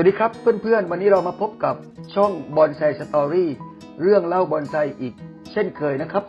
วัสดีครับเพื่อนๆ วันนี้เรามาพบกับช่องบอนไซสตอรี่เรื่องเล่าบอนไซอีกเช่นเคยนะครับ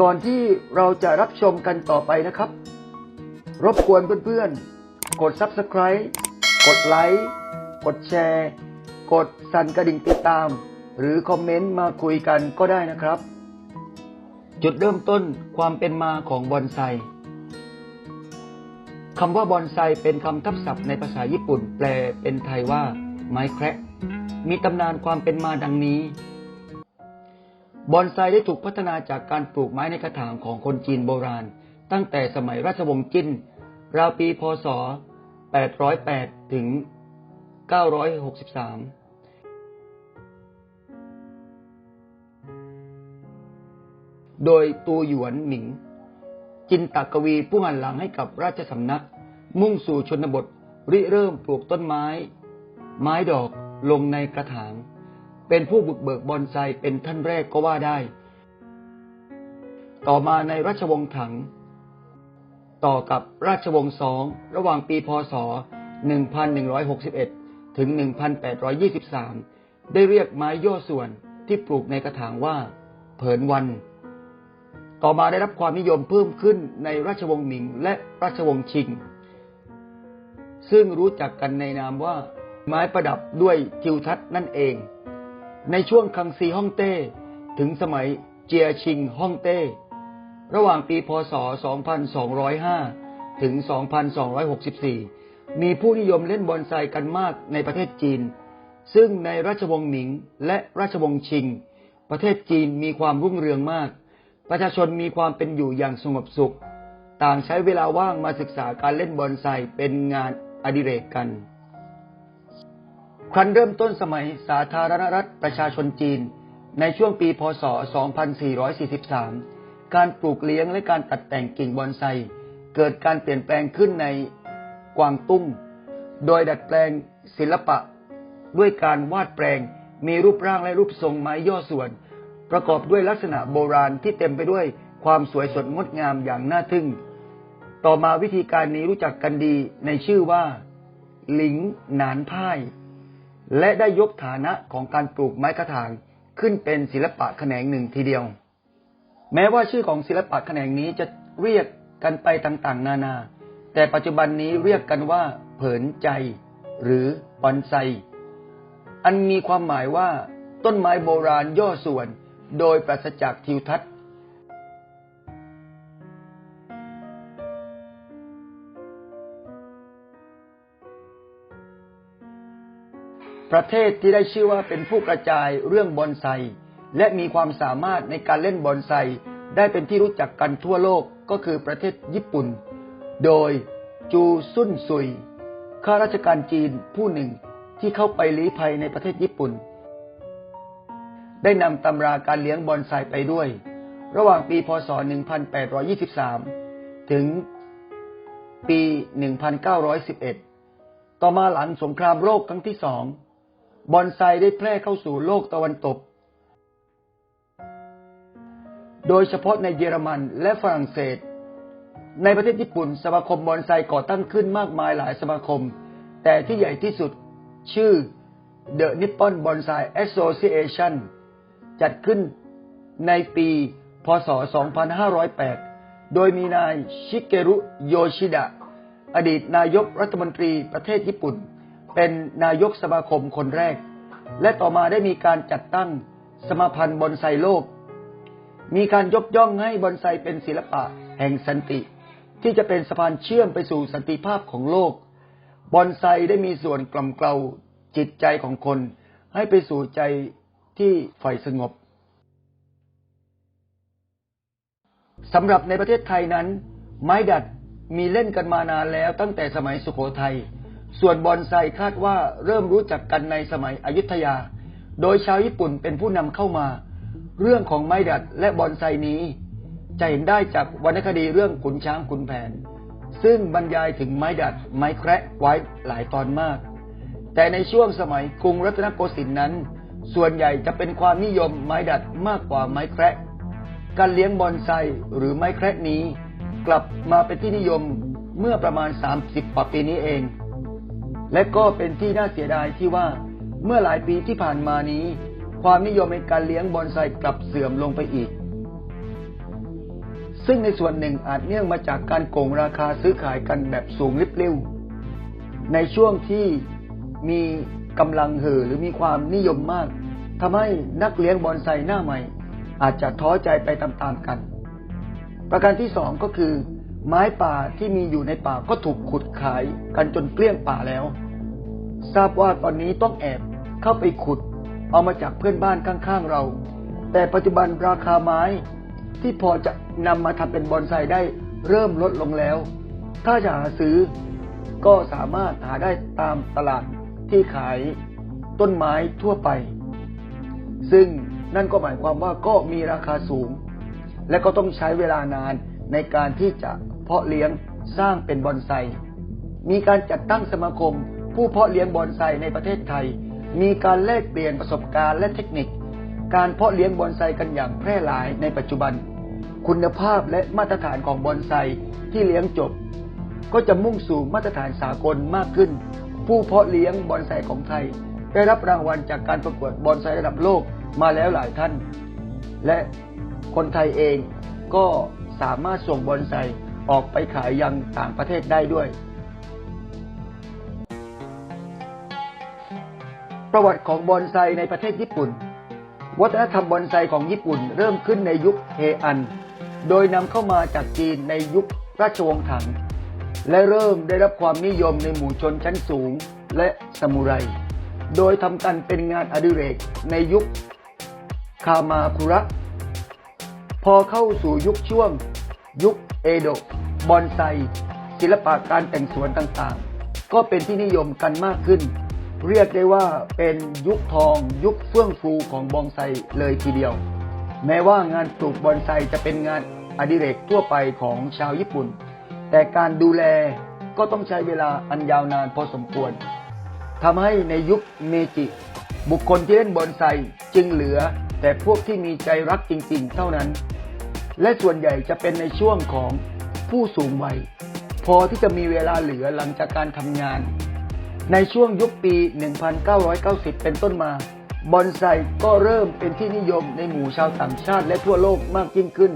ก่อนที่เราจะรับชมกันต่อไปนะครับ รบกวนเพื่อนๆ กด Subscribe กดไลค์กดแชร์ กดสั่นกระดิ่งติดตาม หรือคอมเมนต์มาคุยกันก็ได้นะครับ จุดเริ่มต้นความเป็นมาของบอนไซ คำว่าบอนไซเป็นคำทับศัพท์ในภาษาญี่ปุ่น แปลเป็นไทยว่า ไม้แคระมีตำนานความเป็นมาดังนี้ บอนไซได้ถูกพัฒนาจากการปลูกไม้ในกระถางของคนจีนโบราณ ตั้งแต่สมัยราชวงศ์จิ้นราวปีพศ 808 ถึง 963โดยตูหยวนหมิง จินตกวีผู้หันหลังให้กับราชสำนัก มุ่งสู่ชนบท ริเริ่มปลูกต้นไม้ ไม้ดอกลงในกระถาง เป็นผู้บุกเบิกบอนไซเป็นท่านแรกก็ว่าได้ ต่อมาในราชวงศ์ถัง ต่อกับราชวงศ์สองระหว่างปีพศ 1161 ถึง 1823 ได้เรียกไม้ย่อส่วนที่ปลูกในกระถางว่า เผินวัน ต่อมาได้รับความนิยมเพิ่มขึ้นในราชวงศ์หมิงและราชวงศ์ชิง ซึ่งรู้จักกันในนามว่าไม้ประดับด้วยทิวทัศน์นั่นเอง ในช่วงคังซีฮ่องเต้ถึงสมัยเจียชิงฮ่องเต้ ระหว่างปีพศ 2205 ถึง 2264 มีผู้นิยมเล่นบอนไซกันมากในประเทศจีน ซึ่งในราชวงศ์หมิงและราชวงศ์ชิง ประเทศจีนมีความรุ่งเรืองมาก ประชาชนมีความเป็นอยู่อย่างสงบสุข ต่างใช้เวลาว่างมาศึกษาการเล่นบอนไซเป็นงานอดิเรกกัน ครั้นเริ่มต้นสมัยสาธารณรัฐประชาชนจีน ในช่วงปีพศ 2443 การปลูกเลี้ยงและการตัดแต่งกิ่งบอนไซ เกิดการเปลี่ยนแปลงขึ้นในกวางตุ้ง โดยดัดแปลงศิลปะ ด้วยการวาดแปลงมีรูปร่างและรูปทรงไม้ย่อส่วน ประกอบด้วยลักษณะโบราณที่เต็มไปด้วยความสวยสดงดงามอย่างน่าทึ่ง ต่อมาวิธีการนี้รู้จักกันดีในชื่อว่าหลิงหนานพ่าย และได้ยกฐานะของการปลูกไม้กระถางขึ้นเป็นศิลปะแขนงหนึ่งทีเดียว แม้ว่าชื่อของศิลปะแขนงนี้จะเรียกกันไปต่างๆ นานา แต่ปัจจุบันนี้เรียกกันว่า เผินใจ หรือบอนไซ อันมีความหมายว่าต้นไม้โบราณย่อส่วน โดยปราศจากทิวทัศน์ ประเทศที่ได้ชื่อว่าเป็นผู้กระจายเรื่องบอนไซ และมีความสามารถในการเล่นบอนไซ ได้เป็นที่รู้จักกันทั่วโลกก็คือประเทศญี่ปุ่น โดยจูซุนซุยข้าราชการจีนผู้หนึ่งที่เข้าไปลี้ภัยในประเทศญี่ปุ่น ได้นำตำราการเลี้ยงบอนไซไปด้วย ระหว่างปีพศ 1823 ถึงปี 1911 ต่อมาหลังสงครามโลกครั้งที่สองบอนไซได้แพร่เข้าสู่โลกตะวันตก โดยเฉพาะในเยอรมันและฝรั่งเศส ในประเทศญี่ปุ่นสมาคมบอนไซก่อตั้งขึ้นมากมายหลายสมาคม แต่ที่ใหญ่ที่สุดชื่อ The Nippon Bonsai Association จัดขึ้นในปี พศ 2508 โดยมีนายชิเกรุโยชิดะ อดีตนายกรัฐมนตรีประเทศญี่ปุ่น เป็นนายกสมาคมคนแรก และต่อมาได้มีการจัดตั้งสมาพันธ์บอนไซโลก มีการยกย่องให้บอนไซเป็นศิลปะแห่งสันติ ที่จะเป็นสะพานเชื่อมไปสู่สันติภาพของโลก บอนไซได้มีส่วนกล่อมเกลาจิตใจของคนให้ไปสู่ใจ ที่ใฝ่สงบสำหรับในประเทศไทยนั้น ไม้ดัดมีเล่นกันมานานแล้วตั้งแต่สมัยสุโขทัย ส่วนบอนไซคาดว่าเริ่มรู้จักกันในสมัยอยุธยา โดยชาวญี่ปุ่นเป็นผู้นำเข้ามา เรื่องของไม้ดัดและบอนไซนี้ จะเห็นได้จากวรรณคดีเรื่องขุนช้างขุนแผน ซึ่งบรรยายถึงไม้ดัดไม้แคระไว้หลายตอนมาก แต่ในช่วงสมัยกรุงรัตนโกสินทร์นั้น ส่วนใหญ่จะเป็นความนิยมไม้ดัดมากกว่าไม้แคระการเลี้ยงบอนไซหรือไม้แคระนี้ กลับมาเป็นที่นิยมเมื่อประมาณ 30กว่าปีนี้เอง และก็เป็นที่น่าเสียดายที่ว่าเมื่อหลายปีที่ผ่านมานี้ ความนิยมในการเลี้ยงบอนไซกลับเสื่อมลงไปอีก ซึ่งในส่วนหนึ่งอาจเนื่องมาจากการโกงราคาซื้อขายกันแบบสูงริบเร็วในช่วงที่มี กำลังเห่อหรือมีความนิยมมากทำให้นักเลี้ยงบอนไซหน้าใหม่ อาจจะท้อใจไปตามๆกัน ประการที่สองก็คือ ไม้ป่าที่มีอยู่ในป่าก็ถูกขุดขายกันจนเกลี้ยงป่าแล้ว ทราบว่าตอนนี้ต้องแอบเข้าไปขุด เอามาจากเพื่อนบ้านข้างๆเรา แต่ปัจจุบันราคาไม้ที่พอจะนำมาทำเป็นบอนไซได้เริ่มลดลงแล้ว ถ้าจะหาซื้อก็สามารถหาได้ตามตลาด ที่ขายต้นไม้ทั่วไป ซึ่งนั่นก็หมายความว่าก็มีราคาสูง และก็ต้องใช้เวลานานในการที่จะเพาะเลี้ยงสร้างเป็นบอนไซ มีการจัดตั้งสมาคม ผู้เพาะเลี้ยงบอนไซในประเทศไทย มีการแลกเปลี่ยนประสบการณ์และเทคนิค การเพาะเลี้ยงบอนไซกันอย่างแพร่หลายในปัจจุบัน คุณภาพและมาตรฐานของบอนไซที่เลี้ยงจบ ก็จะมุ่งสู่มาตรฐานสากลมากขึ้น ผู้เพาะเลี้ยงบอนไซของไทย ได้รับรางวัลจากการประกวดบอนไซระดับโลกมาแล้วหลายท่าน และคนไทยเองก็สามารถส่งบอนไซออกไปขายยังต่างประเทศได้ด้วย ประวัติของบอนไซในประเทศญี่ปุ่น วัฒนธรรมบอนไซของญี่ปุ่นเริ่มขึ้นในยุคเฮอัน โดยนำเข้ามาจากจีนในยุคราชวงศ์ถัง และเริ่มได้รับความนิยมในหมู่ชนชั้นสูงและซามูไร โดยทำกันเป็นงานอดิเรกในยุคคามาคุระ พอเข้าสู่ยุคช่วง ยุคเอโดะบอนไซ ศิลปะการแต่งสวนต่างๆ ก็เป็นที่นิยมกันมากขึ้น เรียกได้ว่าเป็นยุคทองยุคเฟื่องฟูของบอนไซเลยทีเดียว แม้ว่างานปลูกบอนไซจะเป็นงานอดิเรกทั่วไปของชาวญี่ปุ่น แต่การดูแลก็ต้องใช้เวลาอันยาวนานพอสมควรทำให้ในยุคเมจิ บุคคลที่เล่นบอนไซจึงเหลือ แต่พวกที่มีใจรักจริงๆ เท่านั้น และส่วนใหญ่จะเป็นในช่วงของผู้สูงวัย พอที่จะมีเวลาเหลือหลังจากการทำงาน ในช่วงยุคปี 1990 เป็นต้นมา บอนไซก็เริ่มเป็นที่นิยมในหมู่ชาวต่างชาติและทั่วโลกมากยิ่งขึ้น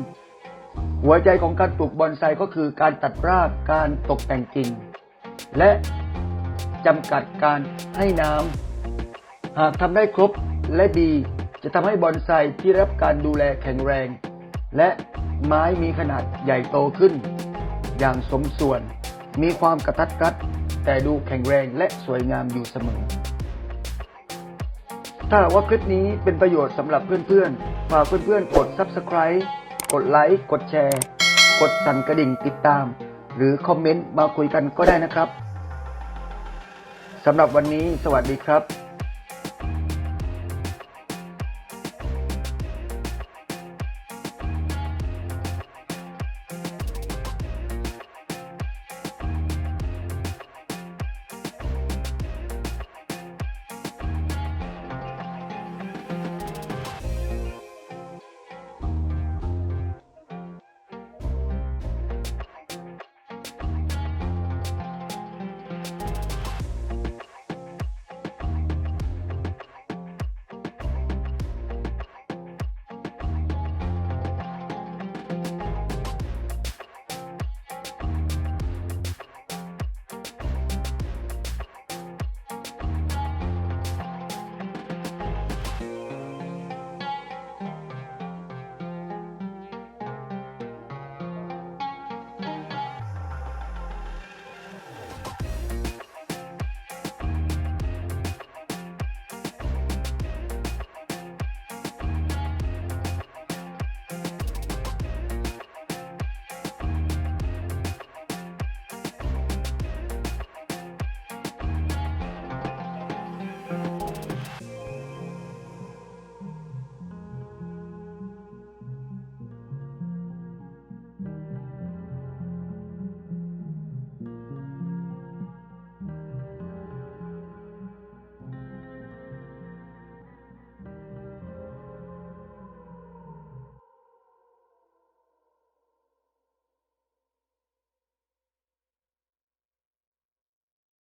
หัวใจของการปลูกบอนไซก็คือการตัดรากการตกแต่งกิ่ง และจำกัดการให้น้ำหากทำได้ครบและดีจะทำให้บอนไซที่รับการดูแลแข็งแรง และไม้มีขนาดใหญ่โตขึ้น อย่างสมส่วน มีความกระทัดรัด แต่ดูแข็งแรงและสวยงามอยู่เสมอ ถ้าหากว่าคลิปนี้เป็นประโยชน์สำหรับเพื่อนๆ ฝากเพื่อนๆ กด Subscribe กดไลค์กดแชร์ กดสั่นกระดิ่งติดตาม หรือคอมเมนต์มาคุยกันก็ได้นะครับสำหรับวันนี้สวัสดีครับ